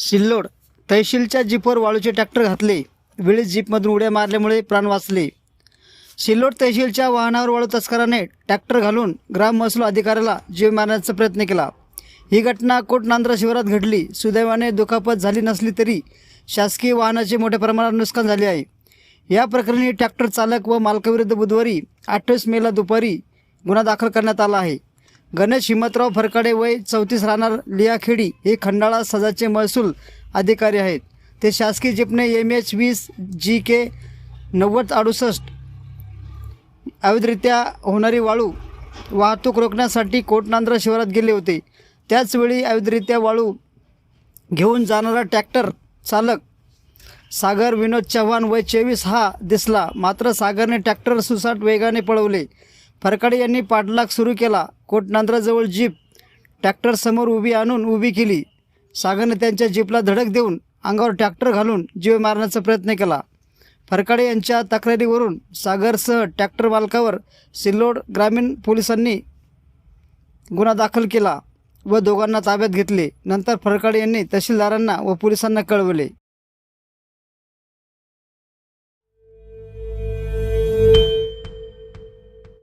Sillod तहसीलच्या जीपवर वाळूचे tractor घातले. वेळीच जीपमधून उड्या मारल्यामुळे प्राण वाचले. सिल्लोड तहसीलच्या वाहनावर वाळू तस्कराने ट्रॅक्टर घालून ग्राम महसूल अधिकाऱ्याला जीव मारण्याचा प्रयत्न केला. ही घटना कोट नांद्रा शिवारात घडली. सुदैवाने दुखापत झाली नसली तरी शासकीय वाहनाचे मोठ्या प्रमाणात नुकसान झाले आहे. या प्रकरणी ट्रॅक्टर चालक व मालकाविरुद्ध बुधवारी अठ्ठावीस मेला दुपारी गुन्हा दाखल करण्यात आला आहे. गणेश हिम्मतराव फरकाडे वय चौतीस राहणार लियाखेडी हे खंडाळा सजाचे महसूल अधिकारी आहेत. ते शासकीय जिपने एम एच वीस जी के नव्वद अडुसष्ट. अवैधरित्या होणारी वाळू वाहतूक रोखण्यासाठी कोटनांद्रा शहरात गेले होते. त्याचवेळी अवैधरित्या वाळू घेऊन जाणारा ट्रॅक्टर चालक सागर विनोद चव्हाण वय चोवीस हा दिसला. मात्र सागरने ट्रॅक्टर सुसाट वेगाने पळवले. फरकाडे यांनी पाठलाग सुरू केला. कोटनांद्राजवळ जीप ट्रॅक्टरसमोर उभी आणून उभी केली. सागरने त्यांच्या जीपला धडक देऊन अंगावर ट्रॅक्टर घालून जीव मारण्याचा प्रयत्न केला. फरकाडे यांच्या तक्रारीवरून सागरसह ट्रॅक्टर मालकावर सिल्लोड ग्रामीण पोलिसांनी गुन्हा दाखल केला व दोघांना ताब्यात घेतले. नंतर फरकाडे यांनी तहसीलदारांना व पोलिसांना कळवले.